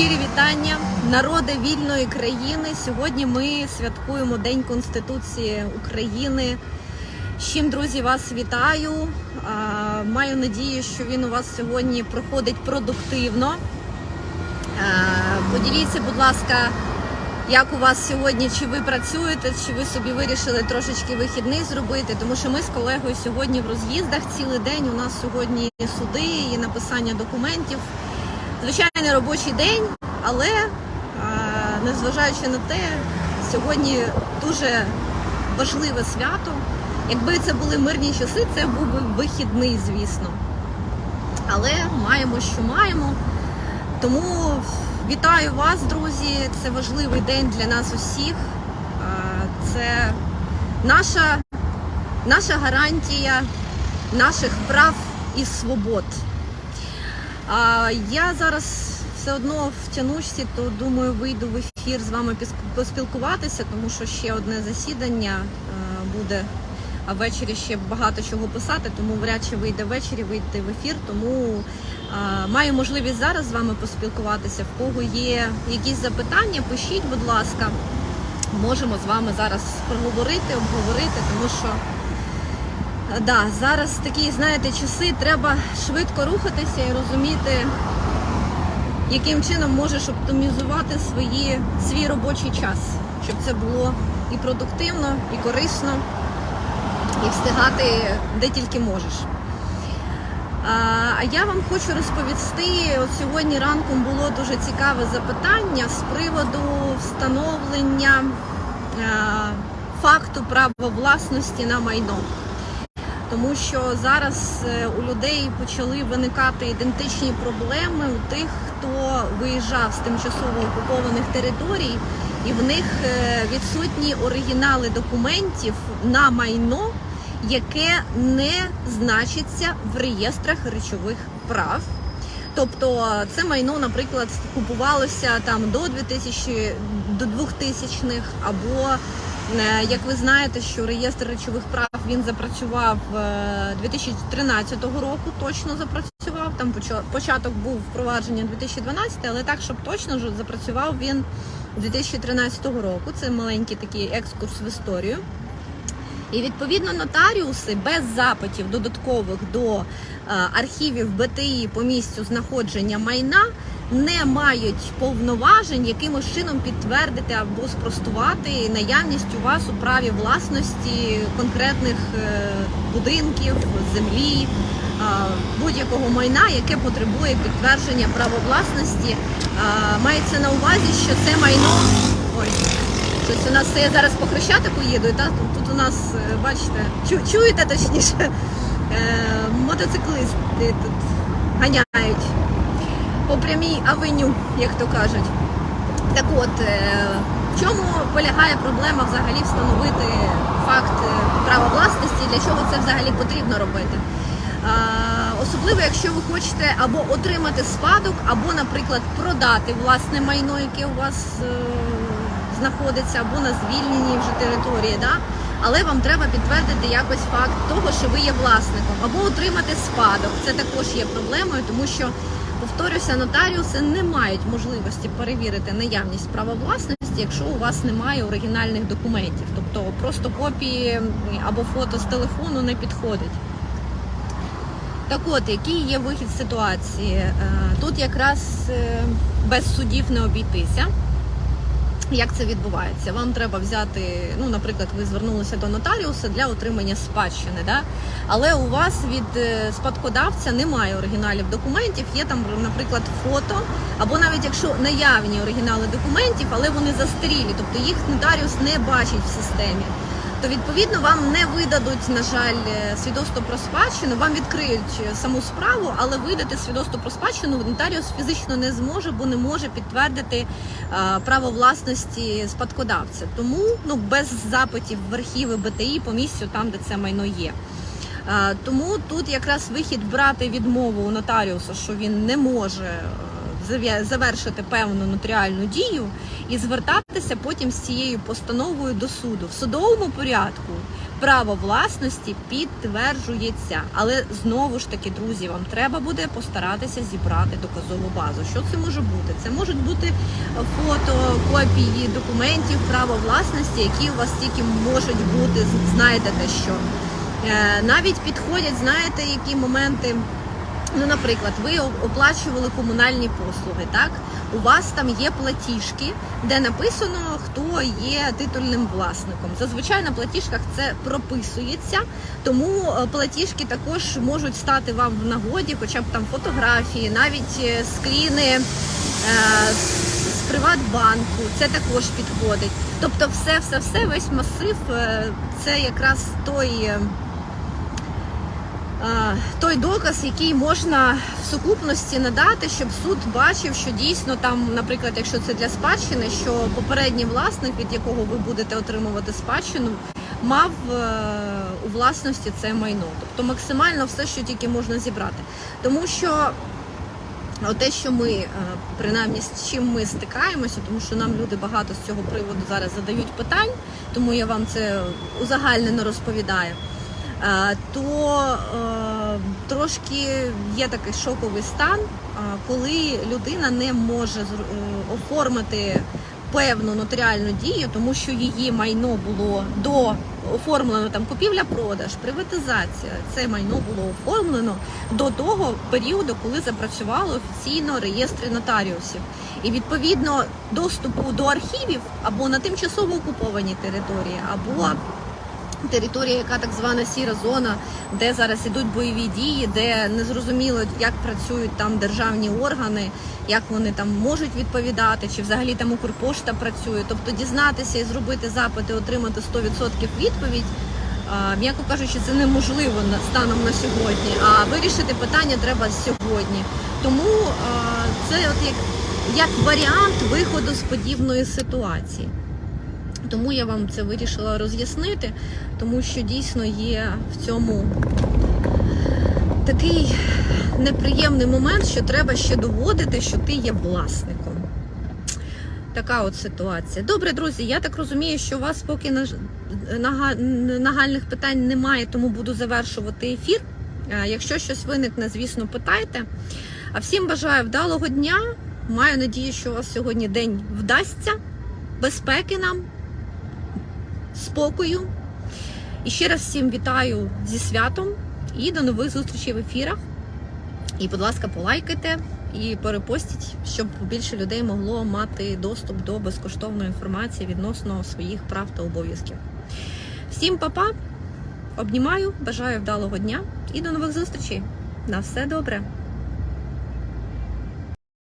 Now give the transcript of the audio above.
Щирі вітання, народи вільної країни. Сьогодні ми святкуємо День Конституції України. З чим, друзі, вас вітаю. Маю надію, що він у вас сьогодні проходить продуктивно. Поділіться, будь ласка, як у вас сьогодні, чи ви працюєте, чи ви собі вирішили трошечки вихідний зробити, тому що ми з колегою сьогодні в роз'їздах цілий день. У нас сьогодні суди і написання документів. Звичайний робочий день, але незважаючи на те, сьогодні дуже важливе свято. Якби це були мирні часи, це був би вихідний, звісно. Але маємо, що маємо. Тому вітаю вас, друзі. Це важливий день для нас усіх. Це наша, наша гарантія наших прав і свобод. А я зараз все одно в тянучці, то думаю, вийду в ефір з вами поспілкуватися, тому що ще одне засідання е, буде. А ввечері ще багато чого писати, тому вряд чи вийде ввечері, вийти в ефір. Тому е, маю можливість зараз з вами поспілкуватися. В кого є якісь запитання, пишіть, будь ласка. Можемо з вами зараз проговорити, обговорити, тому що Да, зараз такі, знаєте, часи треба швидко рухатися і розуміти, яким чином можеш оптимізувати свої, свій робочий час, щоб це було і продуктивно, і корисно, і встигати де тільки можеш. А я вам хочу розповісти, от сьогодні ранком було дуже цікаве запитання з приводу встановлення факту права власності на майно тому що зараз е, у людей почали виникати ідентичні проблеми у тих, хто виїжджав з тимчасово окупованих територій, і в них е, відсутні оригінали документів на майно, яке не значиться в реєстрах речових прав. Тобто це майно, наприклад, купувалося там до 2000, до 2000-х, або як ви знаєте, що реєстр речових прав він запрацював е, 2013 року, точно запрацював. Там початок був впровадження 2012, але так, щоб точно запрацював він 2013 року. Це маленький такий екскурс в історію. І відповідно нотаріуси без запитів додаткових до е, архівів БТІ по місцю знаходження майна не мають повноважень якимось чином підтвердити або спростувати наявність у вас у праві власності конкретних е, будинків, землі, е, будь-якого майна, яке потребує підтвердження права власності. Е, Мається на увазі, що це майно. Ой, Щось у нас це я зараз по хрещатику їду, та тут, у нас, е, бачите, чуєте точніше, е, мотоциклисти тут ганяють по прямій авеню, як то кажуть. Так от, е, в чому полягає проблема взагалі встановити факт е, права власності, для чого це взагалі потрібно робити? Е, Особливо, якщо ви хочете або отримати спадок, або, наприклад, продати власне майно, яке у вас е, знаходиться, або на звільненій вже території, да? Але вам треба підтвердити якось факт того, що ви є власником, або отримати спадок. Це також є проблемою, тому що, повторюся, нотаріуси не мають можливості перевірити наявність права власності, якщо у вас немає оригінальних документів. Тобто просто копії або фото з телефону не підходить. Так от, який є вихід з ситуації? Е, Тут якраз е, без судів не обійтися. Як це відбувається? Вам треба взяти, ну, наприклад, ви звернулися до нотаріуса для отримання спадщини, да? але у вас від е, спадкодавця немає оригіналів документів, є там, наприклад, фото, або навіть якщо наявні оригінали документів, але вони застарілі, тобто їх нотаріус не бачить в системі. То відповідно вам не видадуть, на жаль, е, свідоцтво про спадщину. Вам відкриють е, саму справу, але видати свідоцтво про спадщину нотаріус фізично не зможе, бо не може підтвердити е, право власності спадкодавця. Тому ну без запитів в архіви БТІ по місцю там, де це майно є. Тому тут якраз вихід брати відмову у нотаріуса, що він не може завершити певну нотаріальну дію і звертатися потім з цією постановою до суду. В судовому порядку право власності підтверджується. Але знову ж таки, друзі, вам треба буде постаратися зібрати доказову базу. Що це може бути? Це можуть бути фото, копії документів права власності, які у вас тільки можуть бути. Знайдете що. Е, Навіть підходять, знаєте, які моменти. Ну, наприклад, ви оплачували комунальні послуги, так? У вас там є платіжки, де написано, хто є титульним власником. Зазвичай на платіжках це прописується, тому е, платіжки також можуть стати вам в нагоді, хоча б там фотографії, навіть е, скріни е, з- Приватбанку, це також підходить. Тобто, все, все, все, весь масив це якраз той. Е, той доказ, який можна в сукупності надати, щоб суд бачив, що дійсно там, наприклад, якщо це для спадщини, що попередній власник, від якого ви будете отримувати спадщину, мав е, у власності це майно. Тобто максимально все, що тільки можна зібрати. Тому що те, що ми е, принаймні з чим ми стикаємося, тому що нам люди багато з цього приводу зараз задають питань, тому я вам це узагальнено розповідаю. Е, То е, трошки є такий шоковий стан, е, коли людина не може оформити певну нотаріальну дію, тому що її майно було до оформлено там купівля-продаж, приватизація. Це майно було оформлено до того періоду, коли запрацювали офіційно реєстри нотаріусів. І відповідно доступу до архівів або на тимчасово окуповані території, або територія, яка так звана сіра зона, де зараз ідуть бойові дії, де незрозуміло, як працюють там державні органи, як вони там можуть відповідати, чи взагалі там Укрпошта працює. Тобто дізнатися і зробити запити, отримати 100% відповідь. М'яко кажучи, це неможливо станом на сьогодні. А вирішити питання треба сьогодні. Тому це от як, як варіант виходу з подібної ситуації. Тому я вам це вирішила роз'яснити, тому що дійсно є в цьому такий неприємний момент, що треба ще доводити, що ти є власником. Така от ситуація. Добре, друзі, я так розумію, що у вас поки нагальних питань немає, тому буду завершувати ефір. Якщо щось виникне, звісно, питайте. А всім бажаю вдалого дня. Маю надію, що у вас сьогодні день вдасться. Безпеки нам, спокою. І ще раз всім вітаю зі святом і до нових зустрічей в ефірах. І, будь ласка, полайкайте і перепостіть, щоб більше людей могло мати доступ до безкоштовної інформації відносно своїх прав та обов'язків. Всім па-па, обнімаю, бажаю вдалого дня і до нових зустрічей. На все добре!